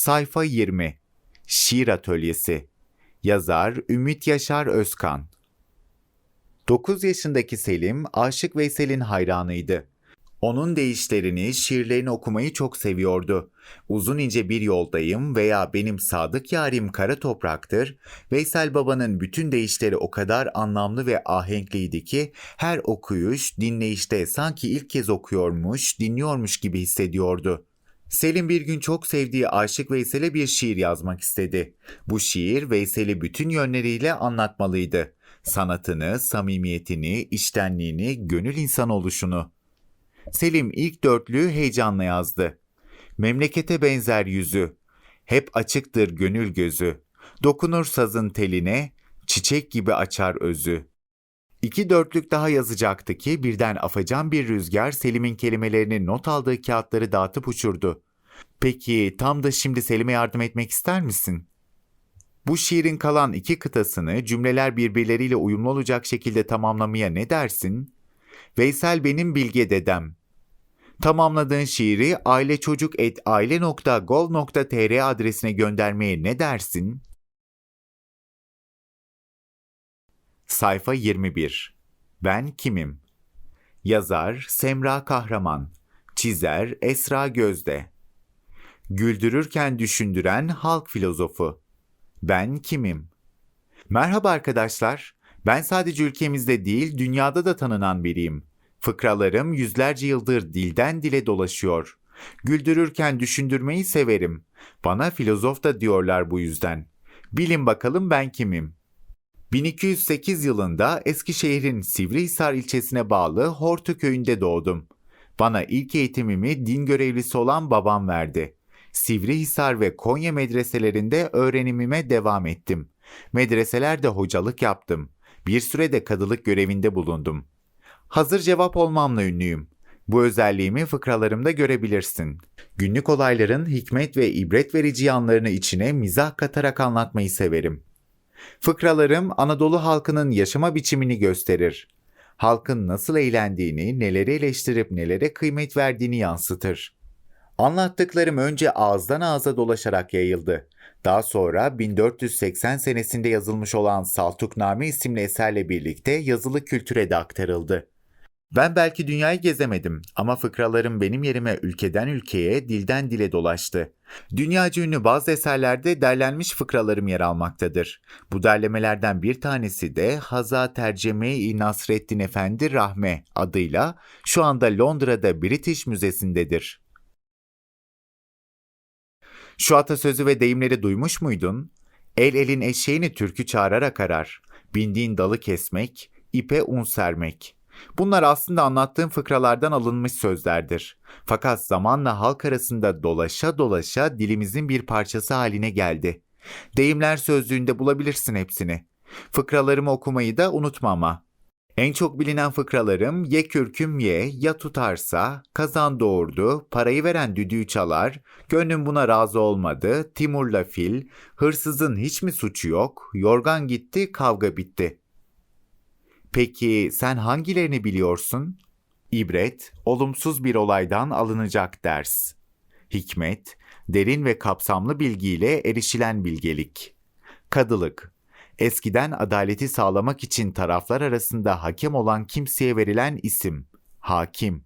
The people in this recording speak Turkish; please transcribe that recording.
Sayfa 20 Şiir Atölyesi Yazar Ümit Yaşar Özkan 9 yaşındaki Selim, Aşık Veysel'in hayranıydı. Onun deyişlerini, şiirlerini okumayı çok seviyordu. Uzun ince bir yoldayım veya benim sadık yarim kara topraktır. Veysel Baba'nın bütün deyişleri o kadar anlamlı ve ahenkliydi ki her okuyuş, dinleyişte sanki ilk kez okuyormuş, dinliyormuş gibi hissediyordu. Selim bir gün çok sevdiği Aşık Veysel'e bir şiir yazmak istedi. Bu şiir Veysel'i bütün yönleriyle anlatmalıydı. Sanatını, samimiyetini, içtenliğini, gönül insanı oluşunu. Selim ilk dörtlüğü heyecanla yazdı. Memlekete benzer yüzü, hep açıktır gönül gözü. Dokunur sazın teline, çiçek gibi açar özü. İki dörtlük daha yazacaktı ki birden afacan bir rüzgar Selim'in kelimelerini not aldığı kağıtları dağıtıp uçurdu. Peki tam da şimdi Selim'e yardım etmek ister misin? Bu şiirin kalan iki kıtasını cümleler birbirleriyle uyumlu olacak şekilde tamamlamaya ne dersin? Veysel benim bilge dedem. Tamamladığın şiiri ailechocuk.aile.gov.tr adresine göndermeye ne dersin? Sayfa 21 Ben kimim? Yazar Semra Kahraman Çizer Esra Gözde Güldürürken düşündüren halk filozofu Ben kimim? Merhaba arkadaşlar. Ben sadece ülkemizde değil, dünyada da tanınan biriyim. Fıkralarım yüzlerce yıldır dilden dile dolaşıyor. Güldürürken düşündürmeyi severim. Bana filozof da diyorlar bu yüzden. Bilin bakalım ben kimim? 1208 yılında Eskişehir'in Sivrihisar ilçesine bağlı Hortu köyünde doğdum. Bana ilk eğitimimi din görevlisi olan babam verdi. Sivrihisar ve Konya medreselerinde öğrenimime devam ettim. Medreselerde hocalık yaptım. Bir sürede kadılık görevinde bulundum. Hazır cevap olmamla ünlüyüm. Bu özelliğimi fıkralarımda görebilirsin. Günlük olayların hikmet ve ibret verici yanlarını içine mizah katarak anlatmayı severim. Fıkralarım Anadolu halkının yaşama biçimini gösterir. Halkın nasıl eğlendiğini, neleri eleştirip nelere kıymet verdiğini yansıtır. Anlattıklarım önce ağızdan ağza dolaşarak yayıldı. Daha sonra 1480 senesinde yazılmış olan Saltukname isimli eserle birlikte yazılı kültüre de aktarıldı. Ben belki dünyayı gezemedim ama fıkralarım benim yerime ülkeden ülkeye, dilden dile dolaştı. Dünyaca ünlü bazı eserlerde derlenmiş fıkralarım yer almaktadır. Bu derlemelerden bir tanesi de Haza Terceme-i Nasreddin Efendi Rahme adıyla şu anda Londra'da British Müzesi'ndedir. Şu atasözü ve deyimleri duymuş muydun? El elin eşeğini türkü çağırarak arar. Bindiğin dalı kesmek, ipe un sermek. Bunlar aslında anlattığım fıkralardan alınmış sözlerdir. Fakat zamanla halk arasında dolaşa dolaşa dilimizin bir parçası haline geldi. Deyimler sözlüğünde bulabilirsin hepsini. Fıkralarımı okumayı da unutma ama. En çok bilinen fıkralarım ye kürküm ye, ya tutarsa, kazan doğurdu, parayı veren düdüğü çalar, gönlüm buna razı olmadı, Timur'la fil, hırsızın hiç mi suçu yok, yorgan gitti, kavga bitti. Peki sen hangilerini biliyorsun? İbret, olumsuz bir olaydan alınacak ders. Hikmet, derin ve kapsamlı bilgiyle erişilen bilgelik. Kadılık, eskiden adaleti sağlamak için taraflar arasında hakem olan kimseye verilen isim, hakim.